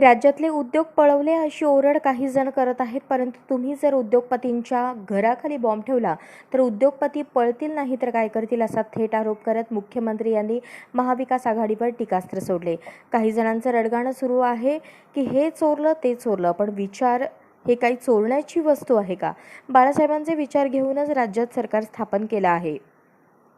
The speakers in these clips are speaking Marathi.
राज्यातले उद्योग पळवले अशी ओरड काही जण करत आहेत. परंतु तुम्ही जर उद्योगपतींच्या घराखाली बॉम्ब ठेवला तर उद्योगपती पळतील नाही तर काय करतील असा थेट आरोप करत मुख्यमंत्री यांनी महाविकास आघाडीवर टीकास्त्र सोडले. काही जणांचं रडगाणं सुरू आहे की हे चोरलं ते चोरलं पण विचार हे काही चोरण्याची वस्तू आहे का? बाळासाहेबांचे विचार घेऊनच राज्यात सरकार स्थापन केलं आहे.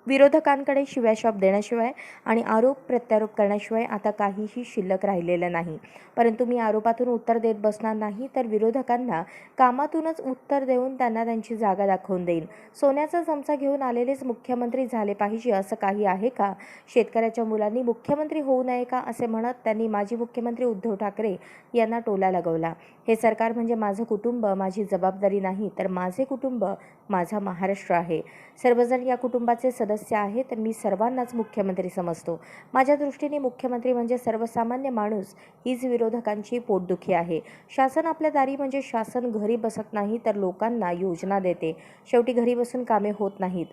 विरोधकांकडे शिव्याशाप देण्याशिवाय आणि आरोप प्रत्यारोप करण्याशिवाय आता काहीही शिल्लक राहिलेलं नाही. परंतु मी आरोपातून उत्तर देत बसणार नाही तर विरोधकांना कामातूनच उत्तर देऊन त्यांना त्यांची जागा दाखवून देईन. सोन्याचा चमचा घेऊन आलेलेच मुख्यमंत्री झाले पाहिजे असं काही आहे का? शेतकऱ्याच्या मुलांनी मुख्यमंत्री होऊ नये का असे म्हणत त्यांनी माजी मुख्यमंत्री उद्धव ठाकरे यांना टोला लगवला. हे सरकार म्हणजे माझं कुटुंब माझी जबाबदारी नाही तर माझे कुटुंब माझा महाराष्ट्र आहे. सर्वजण या कुटुंबाचे सदस्य आहे तर मी सर्वांनाच मुख्यमंत्री समजतो. माझ्या दृष्टीने मुख्यमंत्री म्हणजे सर्वसामान्य माणूस हीच विरोधकांची पोटदुखी आहे. शासन आपल्या दारी म्हणजे शासन घरी बसत नाही तर लोकांना योजना देते. शेवटी घरी बसून कामे होत नाहीत.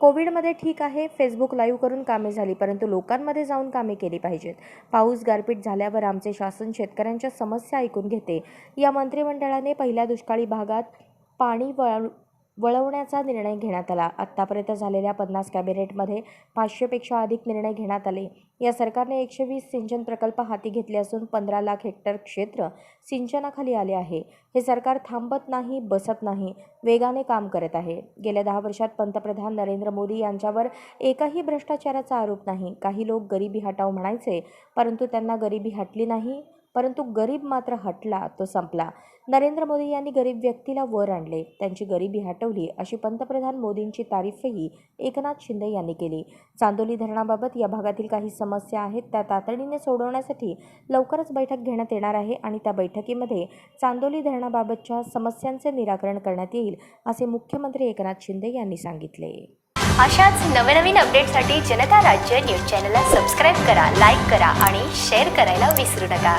कोविडमध्ये ठीक आहे फेसबुक लाईव्ह करून कामे झाली परंतु लोकांमध्ये जाऊन कामे केली पाहिजेत. पाऊस गारपीट झाल्यावर आमचे शासन शेतकऱ्यांच्या समस्या ऐकून घेते. या मंत्रिमंडळाने पहिल्या दुष्काळी भागात पाणी वळ वळवण्याचा निर्णय घेण्यात आला. आत्तापर्यंत झालेल्या पन्नास कॅबिनेटमध्ये पाचशेपेक्षा अधिक निर्णय घेण्यात आले. या सरकारने एकशे वीस सिंचन प्रकल्प हाती घेतले असून पंधरा लाख हेक्टर क्षेत्र सिंचनाखाली आले आहे. हे सरकार थांबत नाही बसत नाही वेगाने काम करत आहे. गेल्या दहा वर्षात पंतप्रधान नरेंद्र मोदी यांच्यावर एकाही भ्रष्टाचाराचा आरोप नाही. काही लोक गरिबी हटाव म्हणायचे परंतु त्यांना गरिबी हटली नाही. परंतु गरीब मात्र हटला तो संपला. नरेंद्र मोदी यांनी गरीब व्यक्तीला वर आणले. त्यांची गरिबी हटवली अशी पंतप्रधान मोदींची तारीफही एकनाथ शिंदे यांनी केली. चांदोली धरणाबाबत या भागातील काही समस्या आहेत त्या तातडीने सोडवण्यासाठी लवकरच बैठक घेण्यात येणार आहे आणि त्या बैठकीमध्ये चांदोली धरणाबाबतच्या समस्यांचे निराकरण करण्यात येईल असे मुख्यमंत्री एकनाथ शिंदे यांनी सांगितले. अशाच नवनवीन अपडेटसाठी जनता राज्य न्यूज चॅनलला सबस्क्राईब करा लाईक करा आणि शेअर करायला विसरू नका.